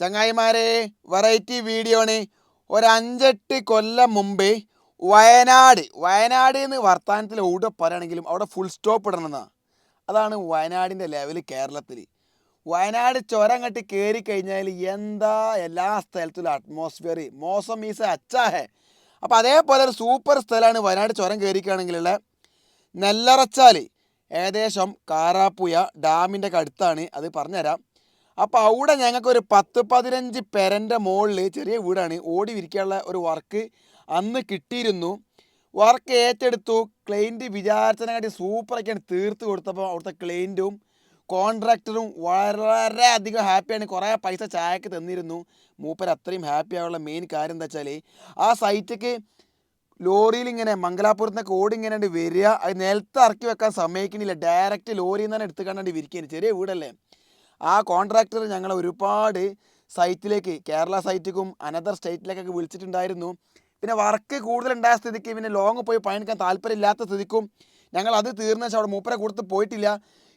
ചങ്ങായിമാരെ variety video ആണ്. ഒരു അഞ്ചെട്ട് കൊല്ലം മുമ്പ് വയനാട് വയനാട് എന്ന് വർത്തമാനത്തിൽ എവിടെ പറയുകയാണെങ്കിലും അവിടെ ഫുൾ സ്റ്റോപ്പ് ഇടണമെന്നാണ് അതാണ് വയനാടിന്റെ ലെവൽ കേരളത്തിൽ വയനാട് ചുരം കെട്ടി കയറി കഴിഞ്ഞാൽ എന്താ എല്ലാ സ്ഥലത്തുള്ള അറ്റ്മോസ്ഫിയർ മോസം മീസ് അച്ചാഹേ. അപ്പോൾ അതേപോലെ ഒരു സൂപ്പർ സ്ഥലമാണ് വയനാട് ചുരം കയറിക്കുകയാണെങ്കിലുള്ള നെല്ലറച്ചാൽ ഏകദേശം കാറാപ്പുയ ഡാമിന്റെ അടുത്താണ്. അത് പറഞ്ഞുതരാം. അപ്പോൾ അവിടെ ഞങ്ങൾക്ക് ഒരു പത്ത് പതിനഞ്ച് പെരന്റെ മുകളിൽ ചെറിയ വീടാണ്. ഓടി വിരിക്കാനുള്ള ഒരു വർക്ക് അന്ന് കിട്ടിയിരുന്നു. വർക്ക് ഏറ്റെടുത്തു. ക്ലൈന്റ് വിചാരിച്ചതിനെക്കാട്ടി സൂപ്പറൊക്കെയാണ് തീർത്ത് കൊടുത്തപ്പോൾ അവിടുത്തെ ക്ലൈന്റും കോൺട്രാക്ടറും വളരെ അധികം ഹാപ്പിയാണ് കുറേ പൈസ ചായക്ക് തന്നിരുന്നു. മൂപ്പർ അത്രയും ഹാപ്പി ആവാനുള്ള മെയിൻ കാര്യം എന്താ വെച്ചാൽ ആ സൈറ്റിക്ക് ലോറിയിൽ ഇങ്ങനെ മംഗലാപുരത്ത് നിന്നൊക്കെ ഓടി ഇങ്ങനെ വരിക. അത് നിലത്ത് ഇറക്കി വെക്കാൻ സമ്മതിക്കണില്ല ഡയറക്റ്റ് ലോറിയിൽ നിന്ന് തന്നെ എടുത്ത് കണ്ടാണ്ട് വിരിക്കുകയാണ് ചെറിയ വീടല്ലേ? ആ കോൺട്രാക്ടർ ഞങ്ങളെ ഒരുപാട് സൈറ്റിലേക്ക് കേരള സൈറ്റിക്കും അനദർ സ്റ്റേറ്റിലേക്കൊക്കെ വിളിച്ചിട്ടുണ്ടായിരുന്നു. പിന്നെ വർക്ക് കൂടുതലുണ്ടായ സ്ഥിതിക്ക് പിന്നെ ലോങ് പോയി പണിയെടുക്കാൻ താല്പര്യമില്ലാത്ത സ്ഥിതിക്കും ഞങ്ങൾ അത് തീർന്ന വെച്ചാൽ അവിടെ മൂപ്പരെ കൊടുത്ത് പോയിട്ടില്ല.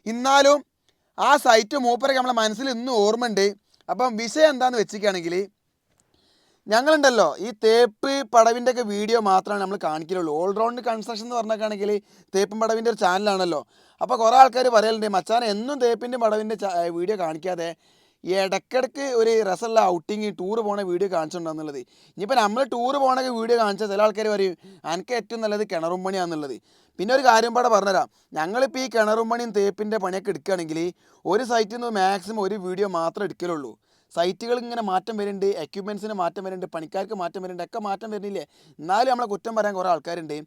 എന്നാലും ആ സൈറ്റ് മൂപ്പരൊക്കെ നമ്മളെ മനസ്സിൽ ഇന്നും ഓർമ്മയുണ്ട്. അപ്പം വിഷയം എന്താണെന്ന് വെച്ചിരിക്കുകയാണെങ്കിൽ ഞങ്ങളുണ്ടല്ലോ ഈ തേപ്പ് പടവിന്റെ ഒക്കെ വീഡിയോ മാത്രമാണ് നമ്മൾ കാണിക്കലുള്ളൂ. ഓൾറൗണ്ട് കൺസ്ട്രക്ഷൻ എന്ന് പറഞ്ഞൊക്കെയാണെങ്കിൽ തേപ്പും പടവിന്റെ ഒരു ചാനലാണല്ലോ അപ്പോൾ കുറേ ആൾക്കാർ പറയലുണ്ട് മച്ചാനെ എന്നും തേപ്പിന്റെ പടവിന്റെ വീഡിയോ കാണിക്കാതെ ഇടയ്ക്കിടയ്ക്ക് ഒരു രസമുള്ള ഔട്ടിങ് ടൂർ പോണ വീഡിയോ കാണിച്ചിട്ടുണ്ടെന്നുള്ളത് ഇനിയിപ്പോൾ നമ്മൾ ടൂർ പോണ വീഡിയോ കാണിച്ചാൽ ചില ആൾക്കാർ പറയും എനിക്ക് ഏറ്റവും നല്ലത് കിണറും പണിയാണെന്നുള്ളത് പിന്നെ ഒരു കാര്യം പാടെ പറഞ്ഞുതരാം. ഞങ്ങളിപ്പോൾ ഈ കിണറും പണിയും തേപ്പിന്റെ പണിയൊക്കെ എടുക്കുകയാണെങ്കിൽ ഒരു സൈറ്റിൽ നിന്ന് മാക്സിമം ഒരു വീഡിയോ മാത്രമേ എടുക്കലുള്ളൂ. സൈറ്റുകൾ ഇങ്ങനെ മാറ്റം വരുന്നുണ്ട് എക്യുപ്മെൻസിന് മാറ്റം വരുന്നുണ്ട് പണിക്കാർക്ക് മാറ്റം വരുന്നുണ്ട് ഒക്കെ മാറ്റം വരുന്നില്ലേ? എന്നാലും നമ്മളെ കുറ്റം പറയാൻ കുറേ ആൾക്കാരുണ്ട്.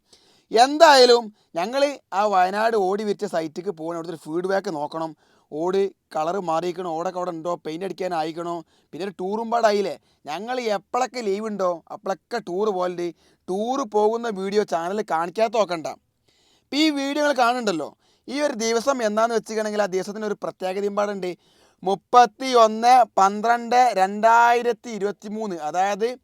എന്തായാലും ഞങ്ങൾ ആ വയനാട് ഓടി വിരിച്ച സൈറ്റിക്ക് പോകണം. അവിടുത്തെ ഒരു ഫീഡ്ബാക്ക് നോക്കണം. ഓട് കളർ മാറിയിക്കണോ ഓടൊക്കെ അവിടെ ഉണ്ടോ? പെയിന്റ് അടിക്കാൻ ആയിക്കണോ പിന്നെ ഒരു ടൂറും പാടായില്ലേ? ഞങ്ങൾ എപ്പോഴൊക്കെ ലീവ് ഉണ്ടോ? അപ്പോഴൊക്കെ ടൂർ പോലുണ്ട് ടൂറ് പോകുന്ന വീഡിയോ ചാനൽ കാണിക്കാത്ത നോക്കണ്ട. ഇപ്പം ഈ വീഡിയോകൾ കാണുന്നുണ്ടല്ലോ. ഈ ഒരു ദിവസം എന്താണെന്ന് വെച്ചിട്ടുണ്ടെങ്കിൽ ആ ദിവസത്തിന് ഒരു പ്രത്യേകതയും പാടുണ്ട്. മുപ്പത്തി ഒന്ന് പന്ത്രണ്ട് രണ്ടായിരത്തി ഇരുപത്തി മൂന്ന് അതായത്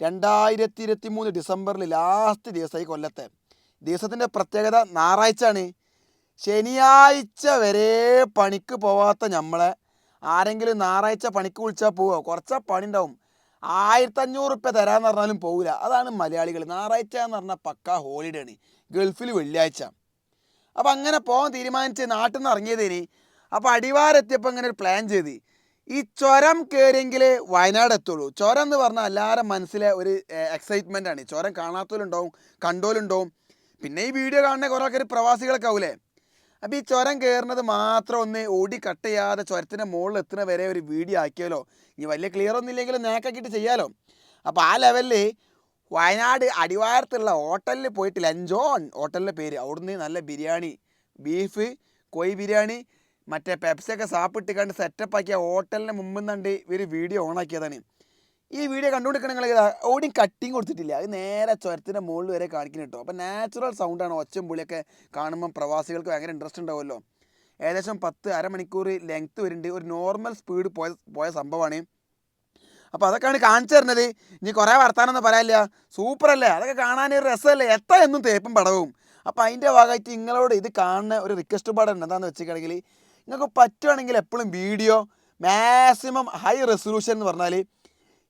രണ്ടായിരത്തി ഇരുപത്തി മൂന്ന് ഡിസംബറിൽ ലാസ്റ്റ് ദിവസമായി കൊല്ലത്തെ. ദിവസത്തിന്റെ പ്രത്യേകത ഞായറാഴ്ച ആണ് ശനിയാഴ്ച വരെ പണിക്ക് പോവാത്ത നമ്മളെ ആരെങ്കിലും ഞായറാഴ്ച പണിക്ക് വിളിച്ചാൽ പോവുക കുറച്ച് പണി ഉണ്ടാവും ആയിരത്തഞ്ഞൂറ് റുപ്യ തരാമെന്ന് പറഞ്ഞാലും പോവില്ല അതാണ് മലയാളികൾ ഞായറാഴ്ച എന്ന് പറഞ്ഞാൽ പക്ക ഹോളിഡേ ആണ്. ഗൾഫിൽ വെള്ളിയാഴ്ച. അപ്പം അങ്ങനെ പോകാൻ തീരുമാനിച്ച് നാട്ടിൽ നിന്ന് ഇറങ്ങിയതിന് അപ്പോൾ അടിവാരെത്തിയപ്പോൾ ഇങ്ങനെ ഒരു പ്ലാൻ ചെയ്ത്. ഈ ചുരം കയറിയെങ്കിൽ വയനാട് എത്തുള്ളൂ. ചുരം എന്ന് പറഞ്ഞാൽ എല്ലാവരും മനസ്സിലെ ഒരു എക്സൈറ്റ്മെന്റ് ആണ്. ചുരം കാണാത്തവരുണ്ടാവും കണ്ടോലുണ്ടാവും പിന്നെ ഈ വീഡിയോ കാണുന്ന കുറേ ആൾക്കാർ പ്രവാസികളൊക്കെ ആവൂലേ? അപ്പോൾ ഈ ചുരം കയറുന്നത് മാത്രം ഒന്ന് ഓടി കട്ട് ചെയ്യാതെ ചുരത്തിന്റെ മുകളിൽ എത്തുന്ന വരെ ഒരു വീഡിയോ ആക്കിയാലോ? ഇനി വലിയ ക്ലിയർ ഒന്നും ഇല്ലെങ്കിലും നേക്കാക്കിയിട്ട് ചെയ്യാലോ? അപ്പോൾ ആ ലെവലിൽ വയനാട് അടിവാരത്തുള്ള ഹോട്ടലിൽ പോയിട്ട് ലഞ്ചോൺ ഹോട്ടലിന്റെ പേര്. അവിടുന്ന് നല്ല ബിരിയാണി ബീഫ് കോഴി ബിരിയാണി മറ്റേ പെപ്സിയൊക്കെ സാപ്പിട്ട് കണ്ട് സെറ്റപ്പ് ആക്കിയ ഹോട്ടലിന് മുമ്പിൽ നിന്നുണ്ട് ഇവർ വീഡിയോ ഓണാക്കിയതാണ്. ഈ വീഡിയോ കണ്ടുകൊടുക്കണമെങ്കിൽ ഓടിയും കട്ടിങ് കൊടുത്തിട്ടില്ല. അത് നേരെ ചുരത്തിന്റെ മുകളിൽ വരെ കാണിക്കുന്നു കേട്ടോ അപ്പോൾ നാച്ചുറൽ സൗണ്ടാണ് ഒച്ചയും പുളിയൊക്കെ കാണുമ്പോൾ പ്രവാസികൾക്ക് ഭയങ്കര ഇൻട്രസ്റ്റ് ഉണ്ടാവുമല്ലോ. ഏകദേശം പത്ത് അരമണിക്കൂർ ലെങ്ത്ത് വരുന്നുണ്ട്. ഒരു നോർമൽ സ്പീഡ് പോയ പോയ സംഭവമാണ്. അപ്പോൾ അതൊക്കെയാണ് കാണിച്ചു തരുന്നത്. ഇനി കുറേ വർത്താനൊന്നും പറയാനില്ല. സൂപ്പറല്ലേ അതൊക്കെ കാണാൻ ഒരു രസമല്ലേ? എത്ര എന്നും തേപ്പും പടവും. അപ്പോൾ അതിന്റെ ഭാഗമായിട്ട് നിങ്ങളോട് ഇത് കാണുന്ന ഒരു റിക്വസ്റ്റ് പാടുണ്ട്. എന്താണെന്ന് വെച്ചിട്ടുണ്ടെങ്കിൽ നിങ്ങൾക്ക് പറ്റുവാണെങ്കിൽ എപ്പോഴും വീഡിയോ മാക്സിമം ഹൈ റെസൊല്യൂഷൻ എന്ന് പറഞ്ഞാൽ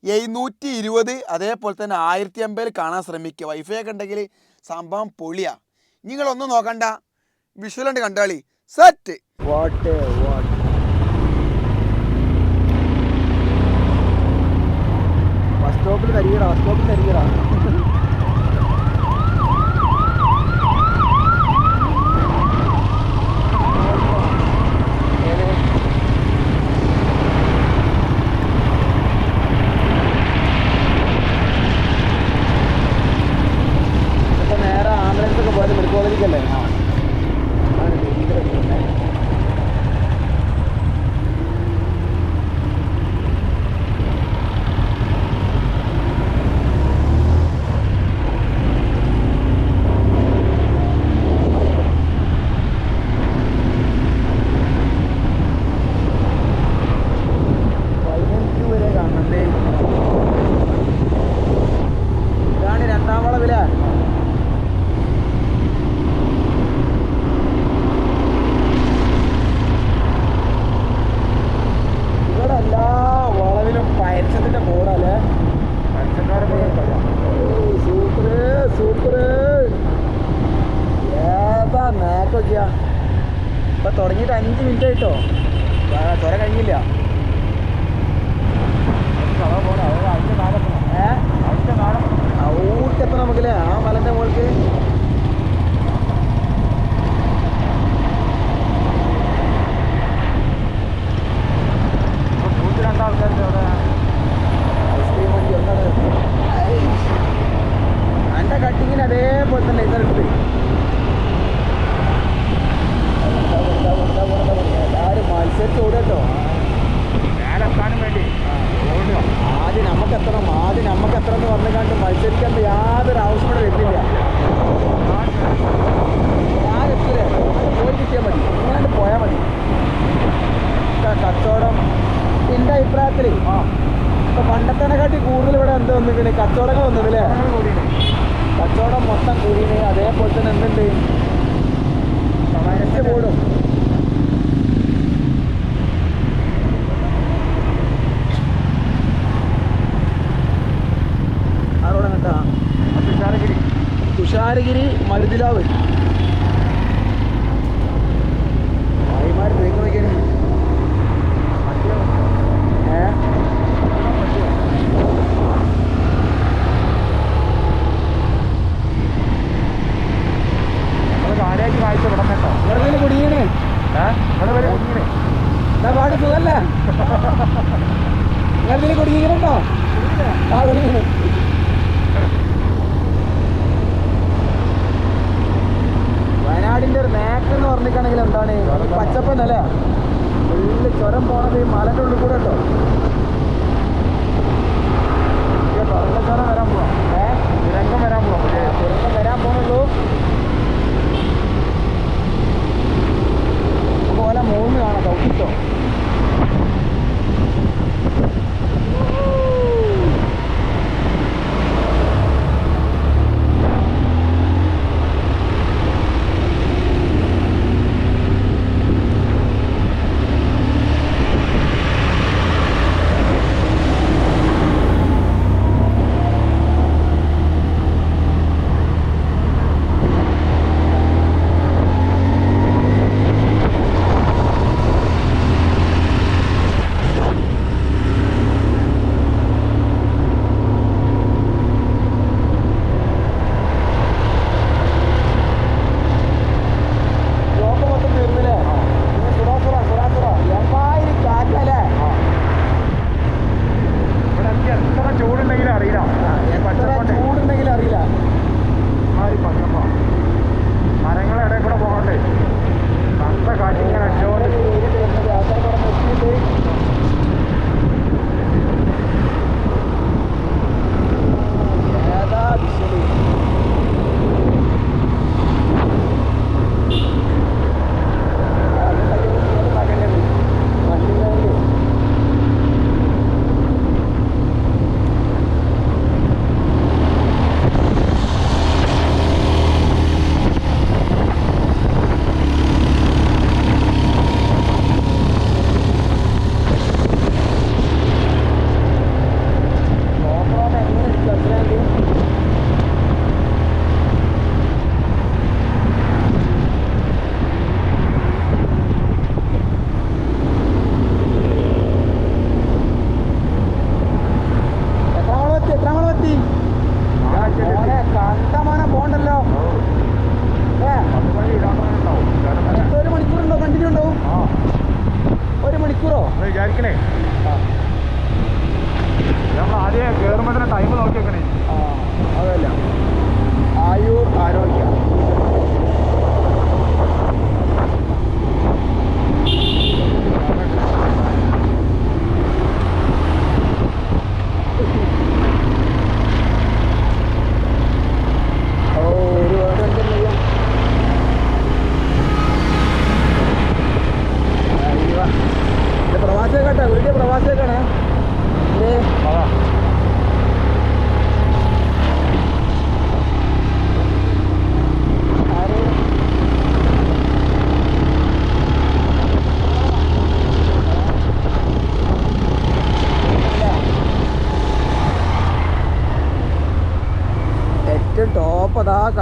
എഴുന്നൂറ്റി ഇരുപത് അതേപോലെ തന്നെ ആയിരത്തി അമ്പതിൽ കാണാൻ ശ്രമിക്കുക. വൈഫൈ ഒക്കെ ഉണ്ടെങ്കിൽ സംഭവം പൊളിയാ. നിങ്ങളൊന്നും നോക്കണ്ട. വിഷ്വലുണ്ട് കണ്ടാളി. സെറ്റ് വാട്ട് വാട്ട് ബസ് സ്റ്റോപ്പിൽ തരികട ബസ് സ്റ്റോപ്പിൽ തരികട.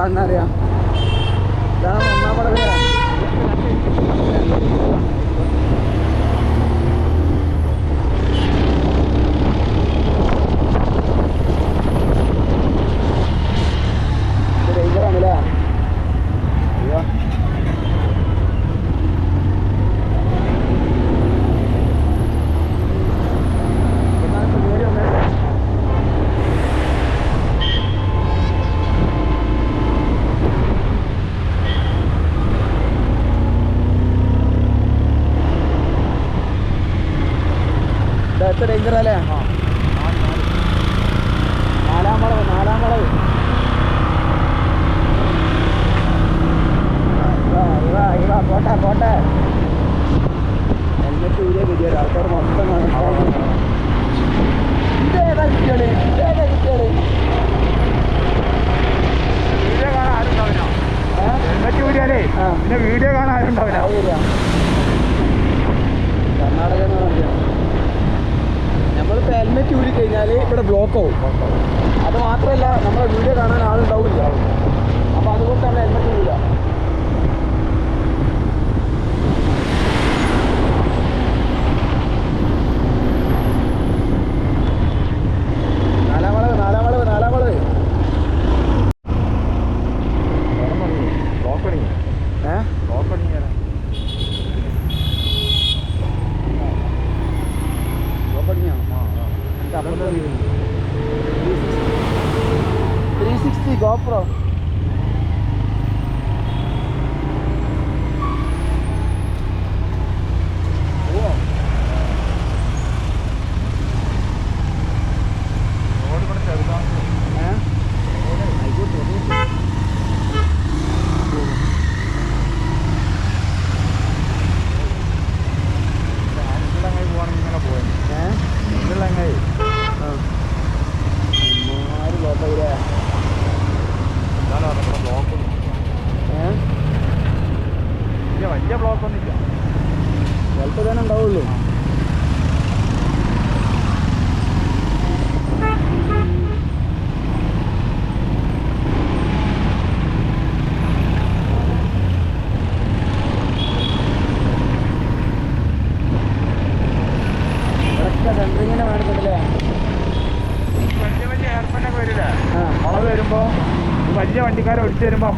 ടോപ്പ് അതാ കഴിഞ്ഞാൽ ഇവിടെ ബ്ലോക്ക് ആവും. അത് മാത്രമല്ല നമ്മുടെ വീഡിയോ കാണാൻ ആളുണ്ടാവില്ല. അപ്പോൾ അതുകൊണ്ട് തന്നെ എന്തൊക്കെ ഇല്ല terem uma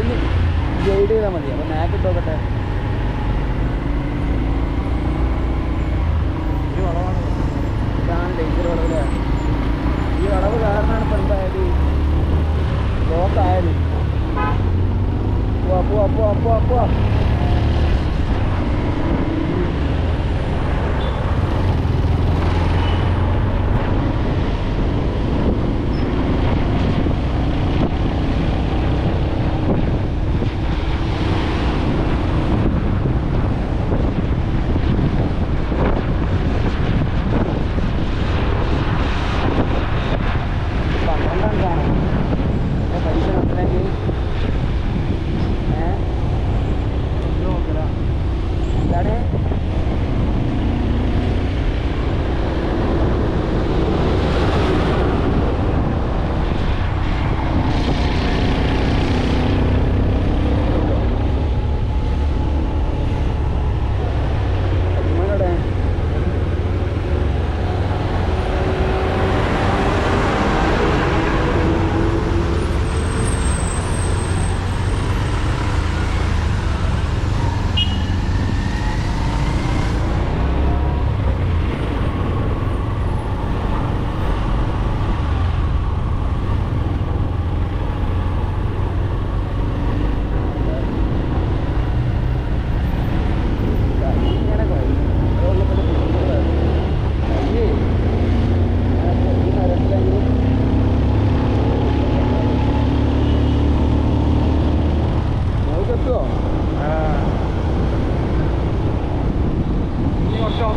ഒന്ന് ഗൈഡ് ചെയ്താൽ മതി. അപ്പോൾ മാപ്പ് ഇട്ടോക്കട്ടെ.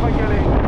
vai querer.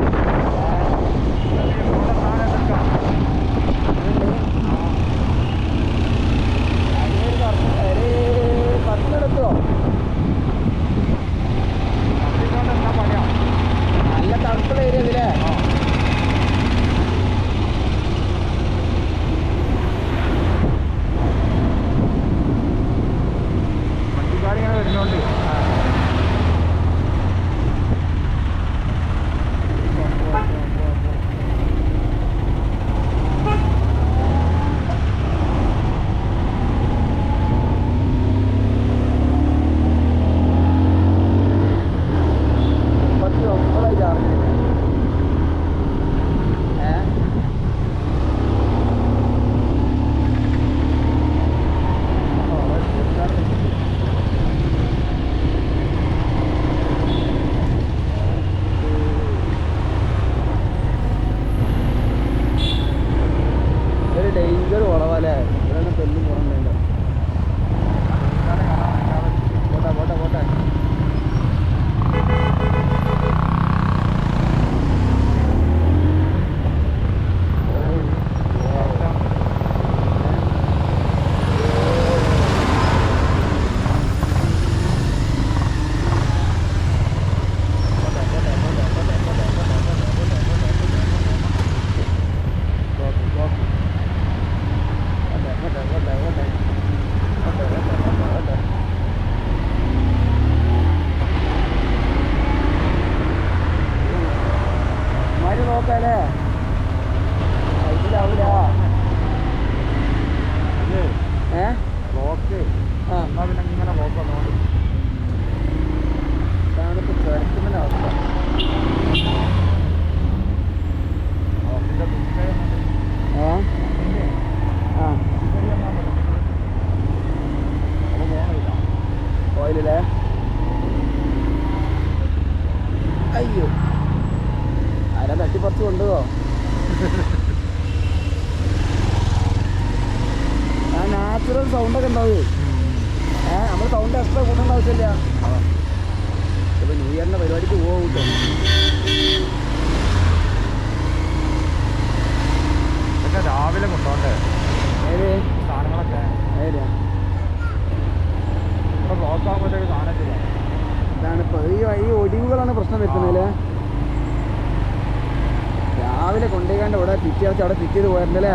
കുട്ടികൾക്ക് അവിടെ പിക്ക് ചെയ്ത് പോയിട്ടുണ്ടല്ലേ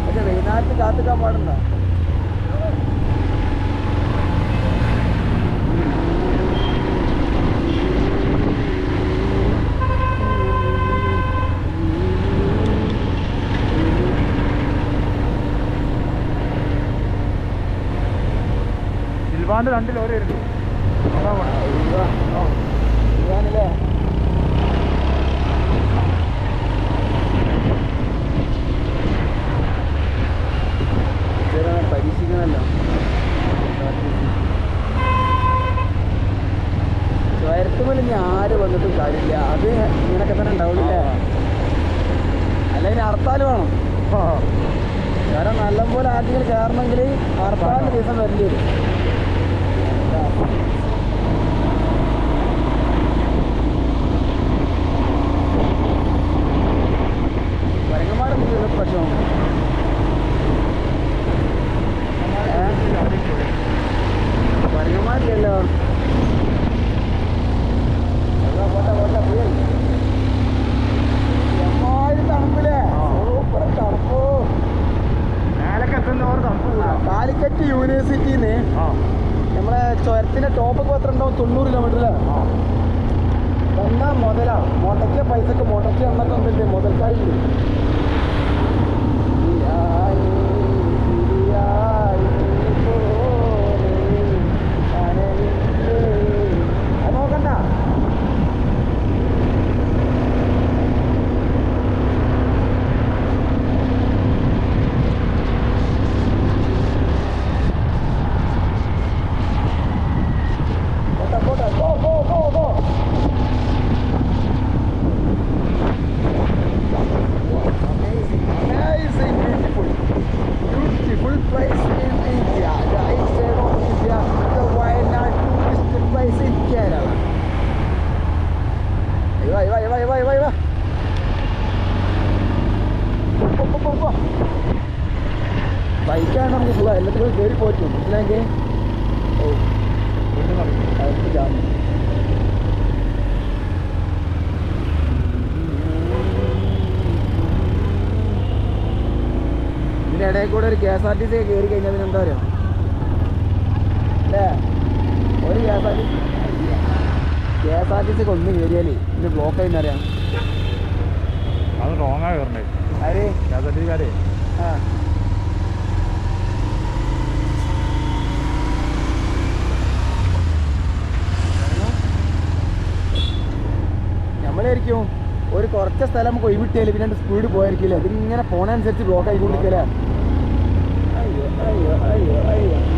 പക്ഷെ വൈകുന്നേരത്ത് കാത്തിക്കാൻ പാടുണ്ടോ? സിൽവാന്റെ രണ്ട് ലോറി വരുന്നു അതാ ഇവാനല്ലേ ഇവിടെ ഒരു K S R T C കയറി കഴിഞ്ഞാൽ പിന്നെ എന്താ പറയുക അല്ലേ? ഒരു K S R T C K S R T സിക്ക് ഒന്ന് കയറിയാൽ ഇന്ന് ബ്ലോക്ക് ആയി അറിയാം അത് റോങ്ങാ കയറണ്ടേ ആര്? കെ എസ് ആർ ടി സിക്കാരേ ആ. ഒരു കുറച്ച് സ്ഥലം നമുക്ക് ഒഴിവിട്ടേൽ പിന്നെ സ്പീഡ് പോയായിരിക്കില്ല അതിങ്ങനെ പോണനുസരിച്ച് ബ്ലോക്ക് ആയിക്കൊണ്ടിരിക്കല്ലേ ayo, ayo.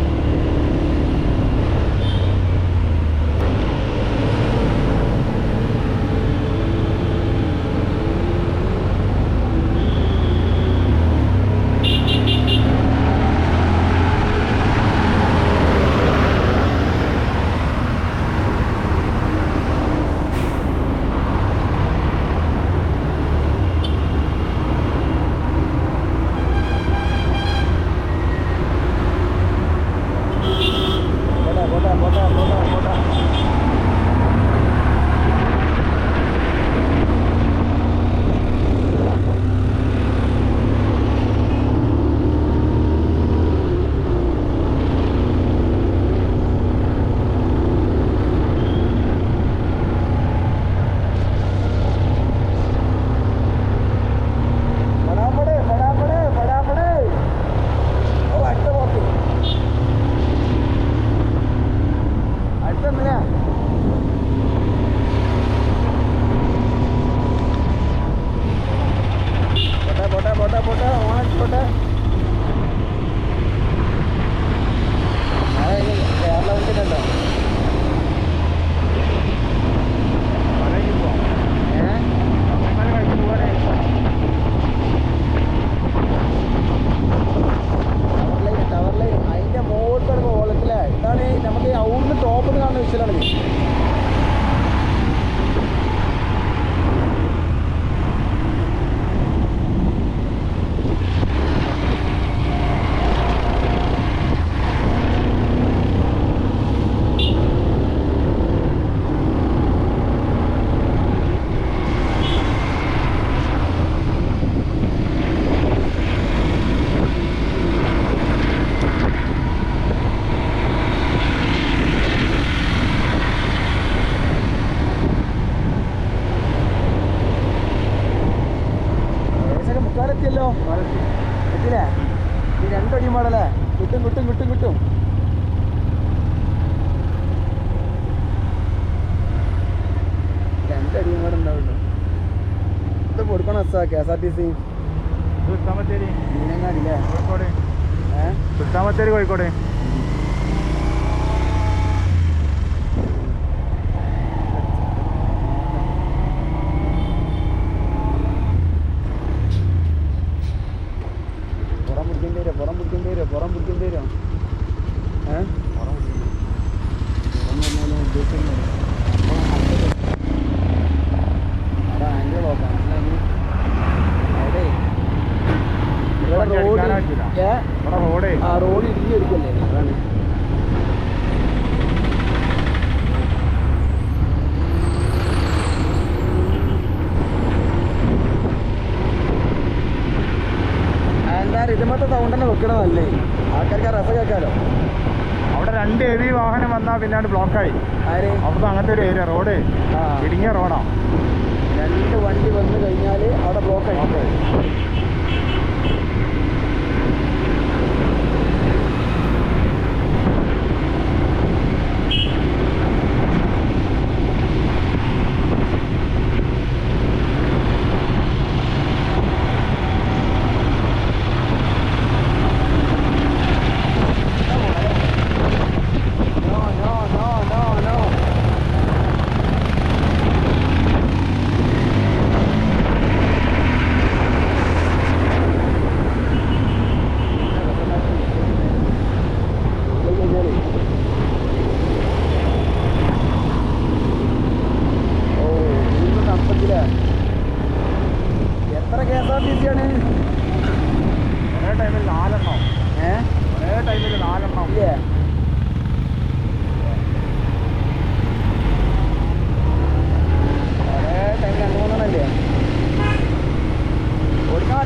കെ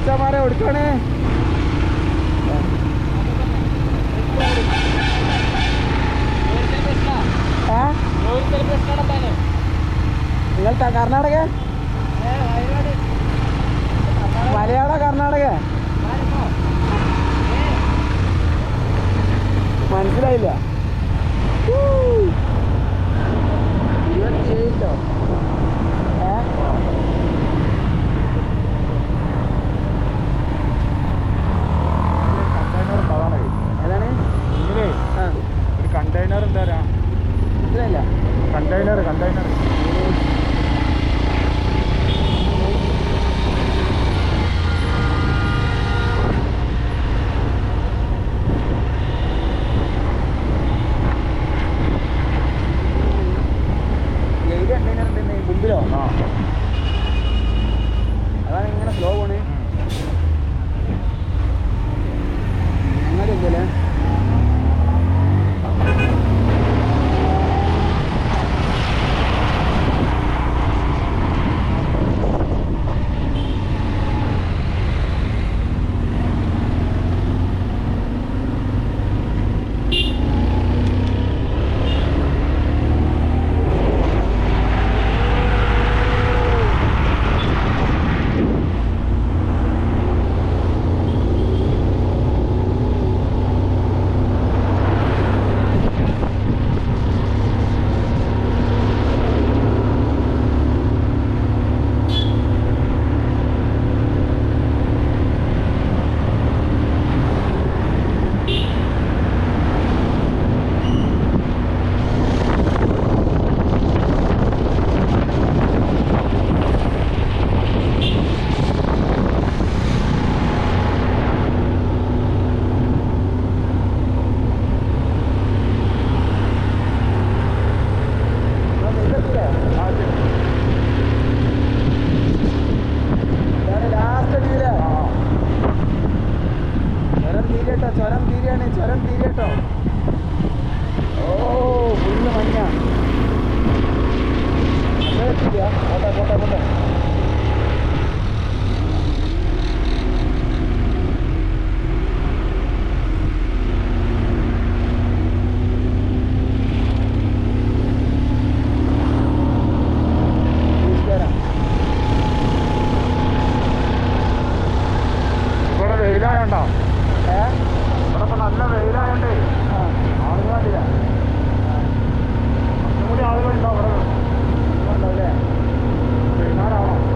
അച്ഛന്മാരെ ഓടിക്കണേ നിങ്ങൾ കർണാടക? മലയാള കർണാടക? മനസ്സിലായില്ല. മുമ്പിലോ ആ. അതാണ് ഇങ്ങനെ സ്ലോ പോണേ. ഇവിടെ ഇപ്പൊ നല്ല വെയിലായോണ്ടേ ആളുകൾ കണ്ടില്ല കുറച്ചും കൂടി ആളുകൾ ഉണ്ടോ അവിടെ ഉണ്ടാവില്ലേ വൈകുന്നേരമാണോ